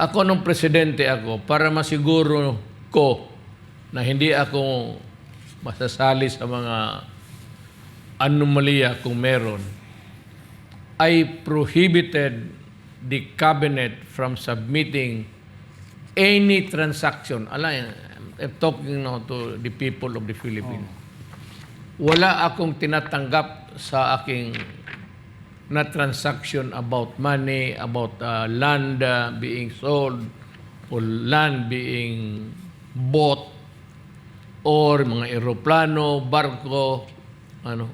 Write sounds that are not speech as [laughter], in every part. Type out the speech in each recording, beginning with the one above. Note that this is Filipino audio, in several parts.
Ako nung presidente ako, para masiguro ko na hindi ako masasali sa mga anomalya kung meron, I prohibited the cabinet from submitting any transaction. Alam, I'm talking now to the people of the Philippines. Wala akong tinatanggap sa aking na transaction about money, about uh, land uh, being sold, or land being bought, or mga eroplano, barko, ano.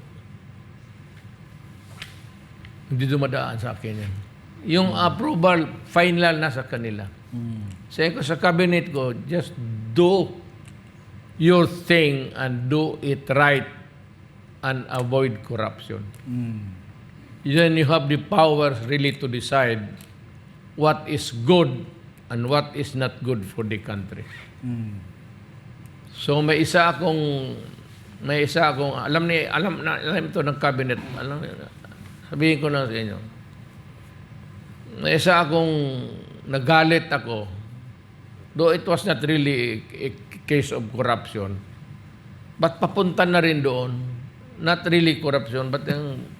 Hindi dumadaan sa akin yan. Yung approval, final na sa kanila. Sabi ko sa cabinet ko, just do your thing and do it right and avoid corruption. Then you have the powers really to decide what is good and what is not good for the country. So may isa akong may isa akong alam ni alam na alam ito ng cabinet. Alam sabihin ko na sa inyo. May isa akong nagalit ako. Though it was not really a, a case of corruption but papunta na rin doon. Not really corruption but yung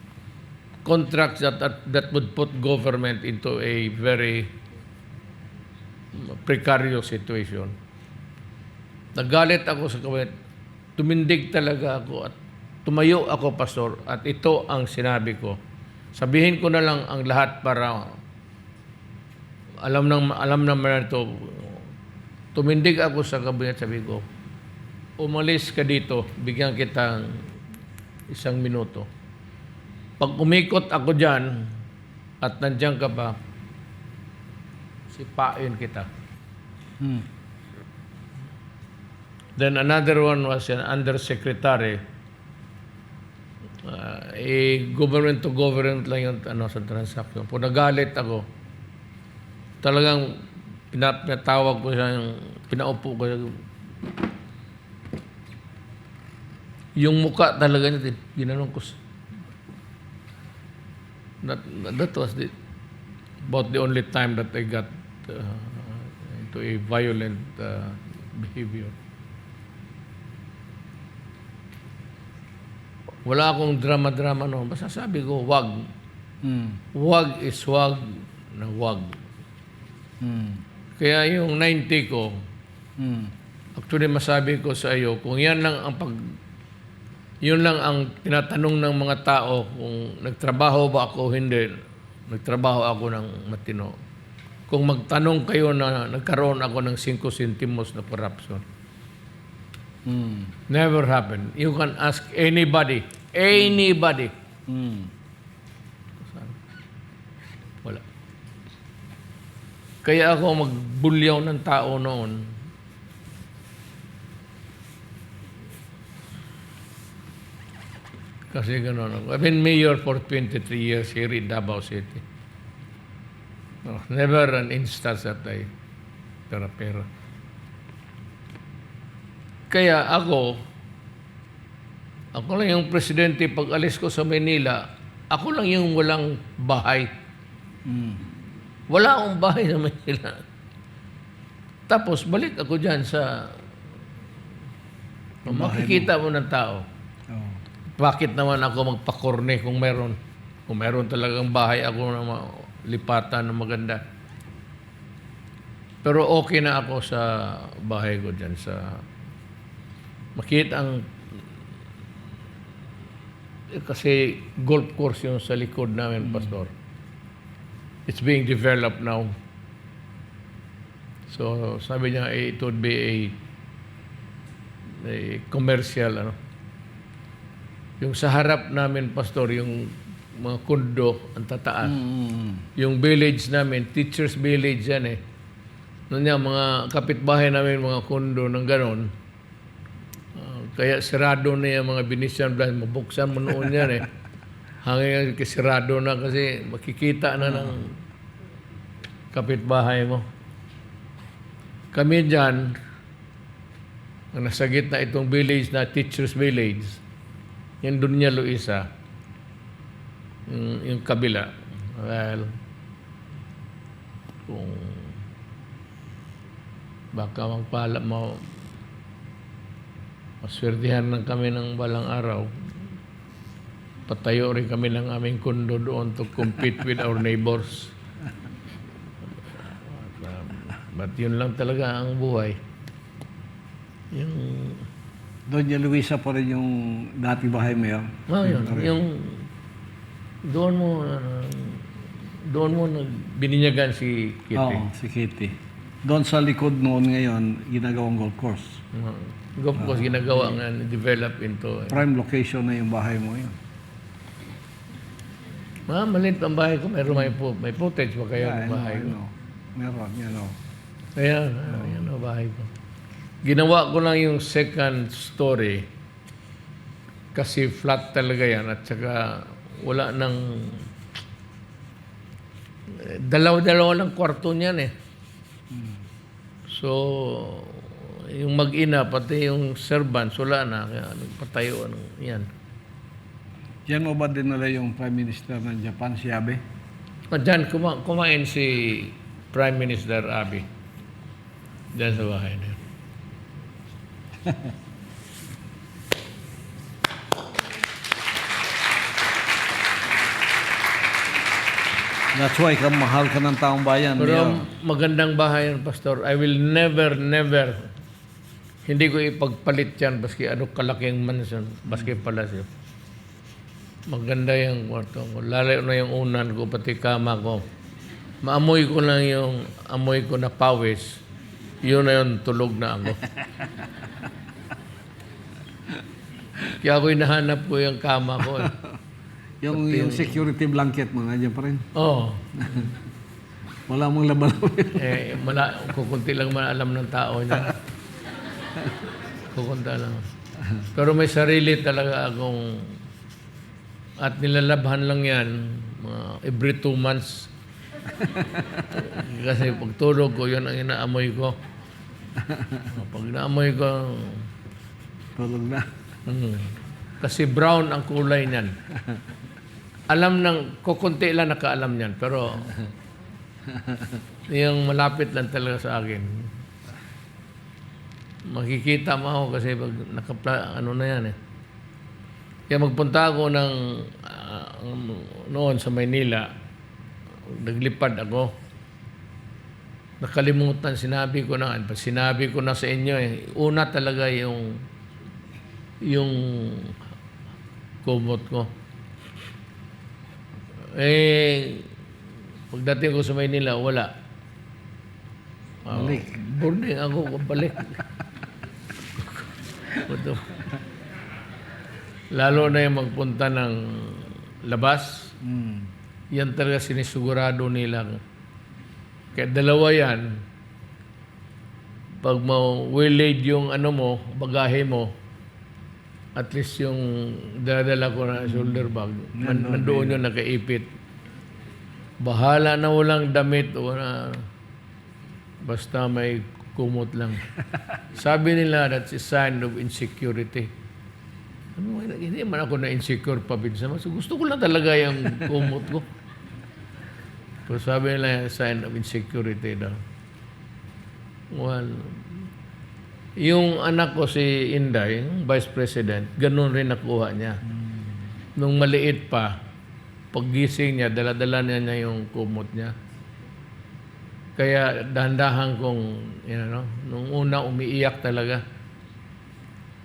contracts that, that that would put government into a very precarious situation Nagalit ako sa kawit. Tumindig talaga ako at tumayo ako, pastor, at ito ang sinabi ko. Sabihin ko na lang ang lahat para alam nang alam naman ito. Tumindig ako sa kabinet, sabi ko, umalis ka dito, bigyan kita isang minuto. Pag umikot ako dyan, at nandiyan ka pa, sipain kita. Hmm. Then another one was an undersecretary. Uh, eh, government to government lang yung ano, sa transaction. Po nagalit ako, talagang pina- pinatawag ko siya, yung, pinaupo ko siya. Yung muka talaga niya, ginanong ko. siya. That, that was the, about the only time that I got uh, into a violent uh, behavior. Wala akong drama-drama noon. Basta sabi ko, wag. Hmm. Wag is wag na wag. Hmm. Kaya yung 90 ko, Hmm. actually masabi ko sa iyo, kung yan lang ang pag... Yun lang ang tinatanong ng mga tao kung nagtrabaho ba ako o hindi. Nagtrabaho ako ng matino. Kung magtanong kayo na nagkaroon ako ng 5 centimos na corruption. Hmm. Never happened. You can ask anybody. Anybody. Hmm. Wala. Kaya ako magbulyaw ng tao noon. Kasi gano'n ako. I've been mayor for 23 years here in Davao City. No, never an instance that I pera-pera. Kaya ako, ako lang yung presidente pag alis ko sa Manila, ako lang yung walang bahay. Hmm. Wala akong bahay sa Manila. Tapos balik ako dyan sa... Makikita mo ng tao. Bakit naman ako magpakorne kung meron? Kung meron talagang bahay ako na lipatan na maganda. Pero okay na ako sa bahay ko dyan sa... Makita ang... eh, Kasi golf course yung sa likod namin, Pastor. It's being developed now. So, sabi niya, eh, it would be a, a commercial, ano. Yung sa harap namin, Pastor, yung mga kundo, ang tataas. Hmm. Yung village namin, teacher's village yan eh. Noon yan, mga kapitbahay namin, mga kundo ng ganon. Ah, kaya sirado na yung mga Venetian blinds. Mabuksan mo noon yan eh. [laughs] Hanggang sirado na kasi makikita na ng kapitbahay mo. Kami dyan, nasa gitna itong village na teacher's village, yung Dunya Luisa, yung, yung kabila. Well, kung baka magpala mo maswertihan lang kami ng balang araw patayo rin kami ng aming kondo doon to compete with our neighbors. But yun lang talaga ang buhay. Yung Doña Luisa pa rin yung dati bahay mayor. Oh, yun. Yung doon mo uh, doon mo bininyagan si Kitty. Oo, si Kitty. Doon sa likod noon ngayon, ginagawang golf course. Uh, golf course ginagawa nga develop into uh, Prime location na yung bahay mo yun. ah, maliit ang bahay ko. Meron may, po, may footage ba kayo Yeah, ng bahay ko? Meron, you know. Kaya, ah, yan ang bahay ko. Ginawa ko lang yung second story kasi flat talaga yan at saka wala nang dalaw-dalawa lang kwarto niyan eh. So, yung mag-ina, pati yung servants, wala na. Kaya nagpatayo, ano, yan. Yan mo ba dinala yung Prime Minister ng Japan, si Abe? Ah, Diyan, kuma- kumain si Prime Minister Abe. Diyan sa bahay na. That's why ka mahal ka ng taong bayan. Pero Mayor. magandang bahay yan, Pastor. I will never, never, hindi ko ipagpalit yan baski ano kalaking mansion, baski palasyo. Maganda yung kwarto ko. Lalo na yung unan ko, pati kama ko. Maamoy ko lang yung amoy ko na pawis. Yun na yung tulog na ako. [laughs] Kaya ako hinahanap ko yung kama ko. Eh. [laughs] yung, yung security blanket mo, nandiyan pa rin. Oo. [laughs] Wala mong laban. Eh, mala, kukunti lang man alam ng tao niya. Kukunta lang. Pero may sarili talaga akong at nilalabhan lang yan mga every two months. [laughs] Kasi pag tulog ko, yun ang inaamoy ko. [laughs] Pag naamoy ko, Tulog na. mm, kasi brown ang kulay niyan. [laughs] Alam ng, kukunti lang nakaalam niyan, pero yung malapit lang talaga sa akin. Makikita mo ako kasi pag nakapla, ano na yan eh. Kaya magpunta ako ng ah, noon sa Maynila, naglipad ako. Nakalimutan, sinabi ko na, sinabi ko na sa inyo eh. Una talaga yung yung kumot ko. Eh, pagdating ko sa Maynila, wala. Ah, Balik. boarding ako, balik. Lalo na yung magpunta ng labas, Mm. Yan talaga sinisigurado nila. Kaya dalawa yan, pag ma-wilade yung ano mo, bagahe mo, at least yung dadala ko na shoulder bag, man, nandoon yung nakaipit. Bahala na walang damit o na basta may kumot lang. [laughs] Sabi nila that's a sign of insecurity. Ano, hindi man ako na insecure pa minsan. Gusto ko lang talaga yung kumot ko. Pero sabi nila sign of insecurity daw. Well, yung anak ko si Inday, vice president, ganun rin nakuha niya. Nung maliit pa, paggising niya, dala-dala niya, niya yung kumot niya. Kaya dahan-dahan kong, you know, nung una umiiyak talaga.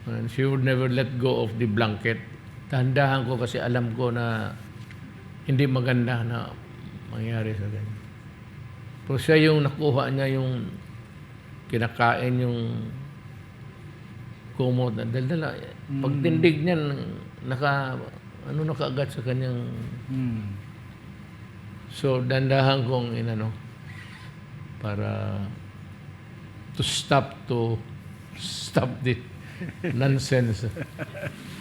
And she would never let go of the blanket. Dahan-dahan ko kasi alam ko na hindi maganda na mangyari sa ganyan. Pero siya yung nakuha niya yung kinakain yung kumot na daldala. Pagtindig niya, naka, ano nakaagad sa kanyang... Mm. So, dandahan kong inano para to stop to stop the nonsense. [laughs]